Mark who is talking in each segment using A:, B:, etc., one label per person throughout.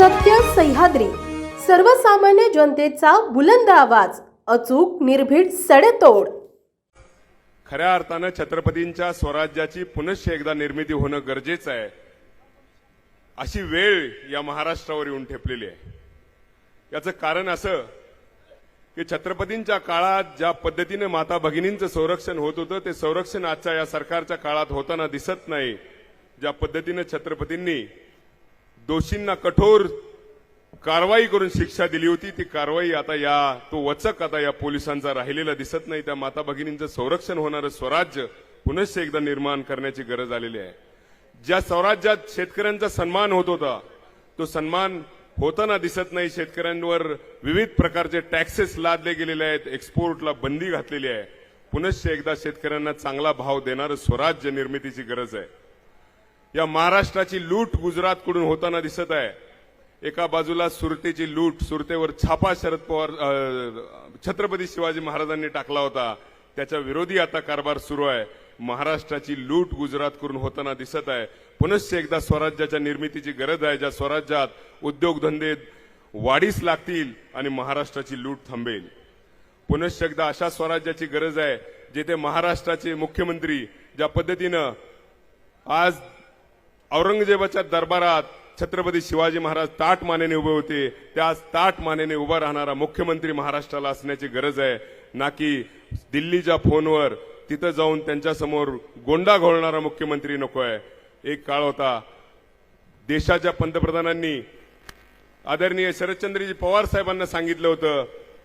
A: सत्य सह्याद्री. सर्वसामान्य जनतेचा बुलंद आवाज अचूक निर्भीड सडेतोड.
B: खऱ्या अर्थानं छत्रपतींच्या स्वराज्याची पुनश्च एकदा निर्मिती होणं गरजेचं आहे. अशी वेळ या महाराष्ट्रावर येऊन ठेपलेली आहे. याचं कारण असं की छत्रपतींच्या काळात ज्या पद्धतीने माता भगिनींचं संरक्षण होत होतं ते संरक्षण आजच्या या सरकारच्या काळात होताना दिसत नाही. ज्या पद्धतीने छत्रपतींनी दोषींना कठोर कारवाई करून शिक्षा दिली होती. ती कारवाई आता या तो वचक आता या पोलिसांचा राहिलेला दिसत नाही. त्या माता भगिनींचं संरक्षण होणारं स्वराज्य पुनश्च एकदा निर्माण करण्याची गरज आलेली आहे. ज्या स्वराज्यात शेतकऱ्यांचा सन्मान होत होता तो सन्मान होताना दिसत नाही. शेतकऱ्यांवर विविध प्रकारचे टॅक्सेस लादले गेलेले आहेत. एक्सपोर्टला बंदी घातलेली आहे. पुनश्च एकदा शेतकऱ्यांना चांगला भाव देणारं स्वराज्य निर्मितीची गरज आहे. या महाराष्ट्राची लूट गुजरातकडून होताना दिसत आहे. एका बाजूला सुरतेची लूट सुरतेवर छापा शरद पवार छत्रपती शिवाजी महाराजांनी टाकला होता. त्याच्या विरोधी आता कारभार सुरू आहे. महाराष्ट्राची लूट गुजरातकडून होताना दिसत आहे. पुनश्च एकदा स्वराज्याच्या निर्मितीची गरज आहे. ज्या स्वराज्यात उद्योगधंदे वाढीस लागतील आणि महाराष्ट्राची लूट थांबेल. पुनश्च एकदा अशा स्वराज्याची गरज आहे जिथे महाराष्ट्राचे मुख्यमंत्री ज्या पद्धतीनं आज औरंगजेबाच्या दरबारात छत्रपती शिवाजी महाराज ताट मानेने उभे होते. त्या ताट मानेने उभा राहणारा मुख्यमंत्री महाराष्ट्राला असण्याची गरज आहे. ना की दिल्लीच्या फोनवर तिथं जाऊन त्यांच्यासमोर गोंडा घोळणारा मुख्यमंत्री नको आहे. एक काळ होता. देशाच्या पंतप्रधानांनी आदरणीय शरदचंद्रजी पवार साहेबांना सांगितलं होतं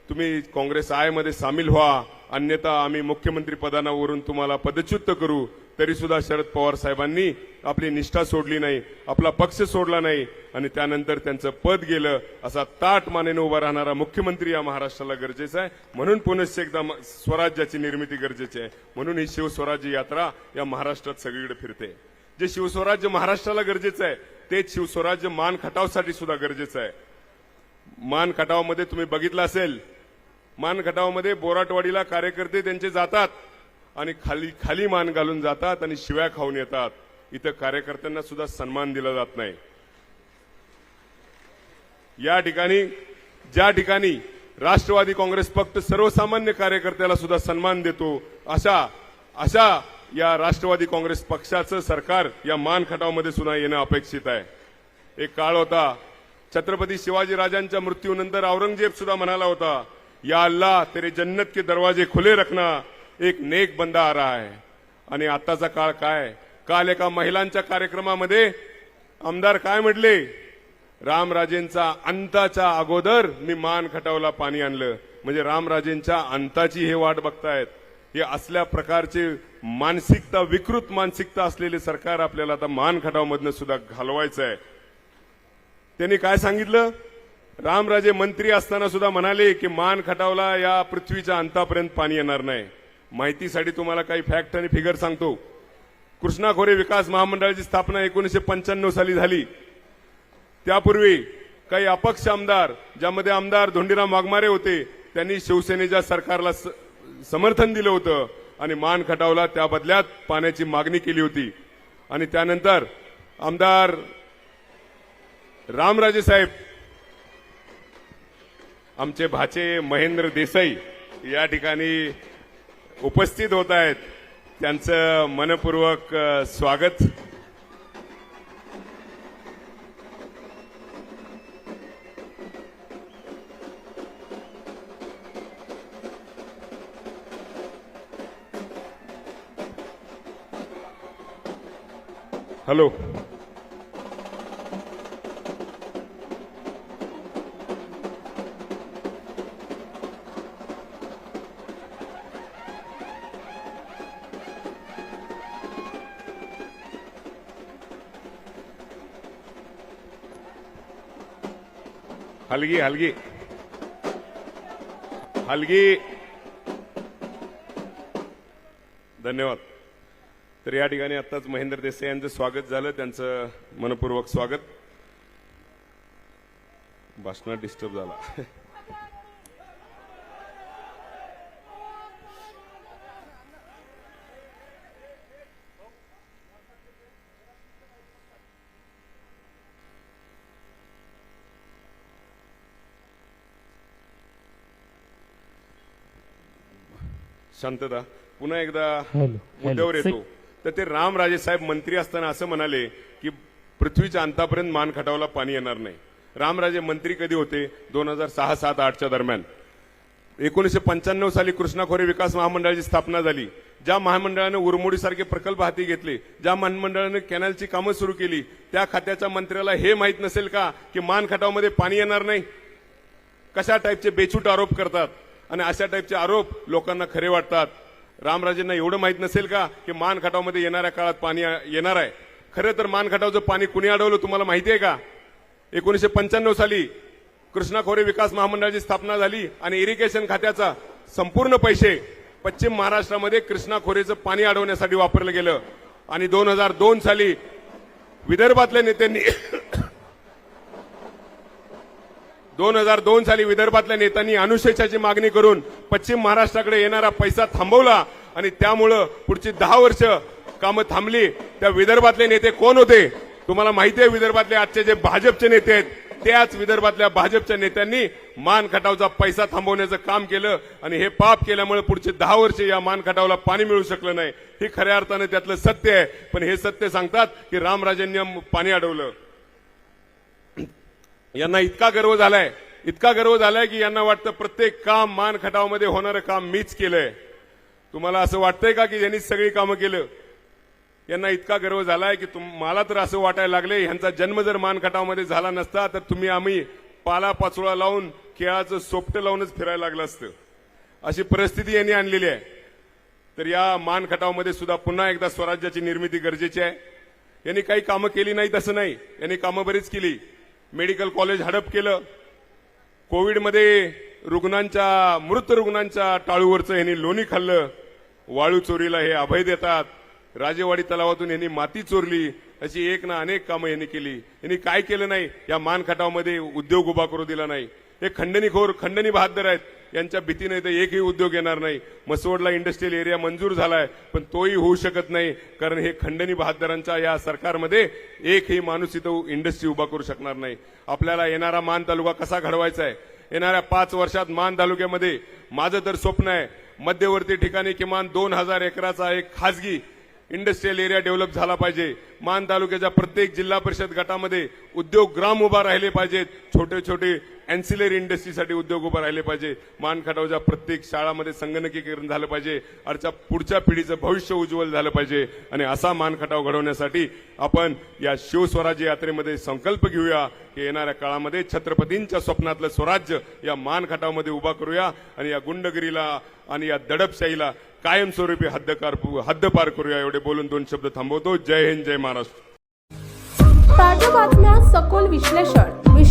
B: तुम्ही काँग्रेस आयमध्ये सामील व्हा. अन्यथा आम्ही मुख्यमंत्री पदावरून तुम्हाला पदच्युत करू. तरी सुद्धा शरद पवार साहेबांनी आपली निष्ठा सोडली नाही आपला पक्ष सोडला नाही आणि त्यानंतर त्यांचं पद गेलं असा ताट मानेने उभा राहणारा मुख्यमंत्री या महाराष्ट्राला गरजेचा आहे. म्हणून पुनश्च एकदा स्वराज्याची निर्मिती गरजेची आहे. म्हणून ही शिवस्वराज्य यात्रा या महाराष्ट्रात सगळीकडे फिरते. जे शिवस्वराज्य महाराष्ट्राला गरजेचं आहे तेच शिवस्वराज्य मान खटावसाठी सुद्धा गरजेचं आहे. मान खटावमध्ये तुम्ही बघितलं असेल मान खटावमध्ये बोराटवाडीला कार्यकर्ते त्यांचे जातात आणि खाली खाली मान घालून जातात आणि शिव्या खाऊन येतात. इथं कार्यकर्त्यांना सुद्धा सन्मान दिला जात नाही. या ठिकाणी ज्या ठिकाणी राष्ट्रवादी काँग्रेस फक्त सर्वसामान्य कार्यकर्त्याला सुद्धा सन्मान देतो अशा अशा या राष्ट्रवादी काँग्रेस पक्षाचं सरकार या मान खटावमध्ये सुद्धा येणं अपेक्षित आहे. एक काळ होता छत्रपती शिवाजी राजांच्या मृत्यूनंतर औरंगजेब सुद्धा म्हणाला होता या अल्लाह तेरे जन्नत के दरवाजे खुले रखना एक नेक बंदा आ रहा है. आणि आताचा काळ काय काल एका महिलांच्या कार्यक्रमामध्ये आमदार काय म्हटले? रामराजेंचा अंताच्या अगोदर मी मान खटावला पाणी आणलं. म्हणजे रामराजेंच्या अंताची हे वाट बघतायत. हे असल्या प्रकारचे मानसिकता विकृत मानसिकता असलेले सरकार आपल्याला आता मान खटावमधनं सुद्धा घालवायचं आहे त्यांनी काय सांगितलं? रामराजे मंत्री असताना सुद्धा म्हणाले की मान खटावला या पृथ्वीच्या अंतापर्यंत पाणी येणार नाही. माहितीसाठी तुम्हाला काही फॅक्ट आणि फिगर सांगतो. कृष्णा खोरे विकास महामंडळाची स्थापना एकोणीशे पंच्याण्णव साली झाली. त्यापूर्वी काही अपक्ष आमदार ज्यामध्ये आमदार धोंडीराम वाघमारे होते त्यांनी शिवसेनेच्या सरकारला समर्थन दिलं होतं आणि मान खटावला. त्या बदल्यात पाण्याची मागणी केली होती. आणि त्यानंतर आमदार रामराजे साहेब आमचे भाचे महेंद्र देसाई या ठिकाणी उपस्थित होत आहेत. त्यांचं मनपूर्वक स्वागत. हॅलो. हलगी हलगी. हलगी. धन्यवाद. तर या ठिकाणी आताच महेंद्र देसाई यांचं स्वागत झालं. त्यांचं मनपूर्वक स्वागत. भाषणात डिस्टर्ब झाला. शांतता. पुन्हा एकदा मुद्द्यावर येतो. तर ते रामराजे साहेब मंत्री असताना असं म्हणाले की पृथ्वीच्या अंतापर्यंत मान खटावला पाणी येणार नाही. रामराजे मंत्री कधी होते? दोन हजार सहा सात आठच्या दरम्यान. एकोणीसशे पंच्याण्णव साली कृष्णा खोरे विकास महामंडळाची स्थापना झाली. ज्या महामंडळाने उरमोडीसारखे प्रकल्प हाती घेतले ज्या महामंडळाने कॅनलची कामं सुरू केली त्या खात्याच्या मंत्र्याला हे माहीत नसेल का की मान खटावमध्ये पाणी येणार नाही? कशा टाईपचे बेछूट आरोप करतात? आणि अशा टाईपचे आरोप लोकांना खरे वाटतात. रामराजेंना एवढं माहीत नसेल का की मान खटावमध्ये येणाऱ्या काळात पाणी येणार आहे? खरं तर मान खटावचं पाणी कुणी अडवलं तुम्हाला माहिती आहे का? एकोणीसशे पंच्याण्णव साली कृष्णा खोरे विकास महामंडळाची स्थापना झाली आणि इरिगेशन खात्याचा संपूर्ण पैसे पश्चिम महाराष्ट्रामध्ये कृष्णा खोरेचं पाणी अडवण्यासाठी वापरलं गेलं. आणि दोन हजार दोन साली विदर्भातल्या नेत्यांनी दोन हजार दोन साली विदर्भातल्या नेत्यांनी अनुशेषाची मागणी करून पश्चिम महाराष्ट्राकडे येणारा पैसा थांबवला आणि त्यामुळं पुढची दहा वर्ष कामं थांबली. त्या विदर्भातले नेते कोण होते? तुम्हाला माहिती आहे विदर्भातले आजचे जे भाजपचे नेते आहेत त्याच विदर्भातल्या भाजपच्या नेत्यांनी मान खटावचा पैसा थांबवण्याचं काम केलं आणि हे पाप केल्यामुळे पुढचे दहा वर्ष या मान खटावला पाणी मिळू शकलं नाही. ही खऱ्या अर्थाने त्यातलं सत्य आहे. पण हे सत्य सांगतात की रामराजेंनी पाणी अडवलं. यांना इतका गर्व झालाय इतका गर्व झालाय की यांना वाटतं प्रत्येक काम मान खटावमध्ये होणारं काम मीच केलंय. तुम्हाला असं वाटतंय का की यांनीच सगळी कामं केलं? यांना इतका गर्व झालाय की मला तर असं वाटायला लागले ह्यांचा जन्म जर मान खटावमध्ये झाला नसता तर तुम्ही आम्ही पाला पाचोळा लावून खेळाचं सोपटं लावूनच फिरायला लागलं असतं. अशी परिस्थिती यांनी आणलेली आहे. तर या मान खटावमध्ये सुद्धा पुन्हा एकदा स्वराज्याची निर्मिती गरजेची आहे. यांनी काही कामं केली नाहीत असं नाही. यांनी कामं बरीच केली. मेडिकल कॉलेज हडप केलं. कोविडमध्ये रुग्णांच्या मृत रुग्णांच्या टाळूवरचं यांनी लोणी खाल्लं. वाळू चोरीला हे अभय देतात. राजेवाडी तलावातून यांनी माती चोरली. अशी एक ना अनेक कामं यांनी केली. यांनी काय केलं नाही? या मानखटावमध्ये उद्योग उभा करू दिला नाही. हे खंडणीखोर खंडणी बहादर आहेत. यांच्या भीतीने तर एकही उद्योग येणार नाही. मसवडला इंडस्ट्रियल एरिया मंजूर झालाय पण तोही होऊ शकत नाही कारण हे खंडणी बहादरांच्या या सरकारमध्ये एकही माणूस इथं इंडस्ट्री उभा करू शकणार नाही. आपल्याला येणारा मान तालुका कसा घडवायचा आहे? येणाऱ्या पाच वर्षात मान तालुक्यामध्ये माझं तर स्वप्न आहे मध्यवर्ती ठिकाणी किमान दोन हजार एकराचा एक खासगी इंडस्ट्रियल एरिया डेव्हलप झाला पाहिजे. मान तालुक्याच्या प्रत्येक जिल्हा परिषद गटामध्ये उद्योग ग्राम उभा राहिले पाहिजेत. छोटे छोटे अँसिलरी इंडस्ट्रीसाठी उद्योग उभा राहिले पाहिजे. मान खटावच्या प्रत्येक शाळामध्ये संगणकीकरण झालं पाहिजे. आजच्या पुढच्या पिढीचं भविष्य उज्ज्वल झालं पाहिजे. आणि असा मान खटाव घडवण्यासाठी आपण या शिवस्वराज्य यात्रेमध्ये संकल्प घेऊया की येणाऱ्या काळामध्ये छत्रपतींच्या स्वप्नातलं स्वराज्य या मान खटावमध्ये उभा करूया आणि या गुंडगिरीला आणि या दडपशाहीला कायमस्वरूपी हद्दकार हद्दपार करूया एवढे बोलून दोन शब्द थांबवतो. जय हिंद जय महाराष्ट्र.
A: ताज्या बातम्या सखोल विश्लेषण.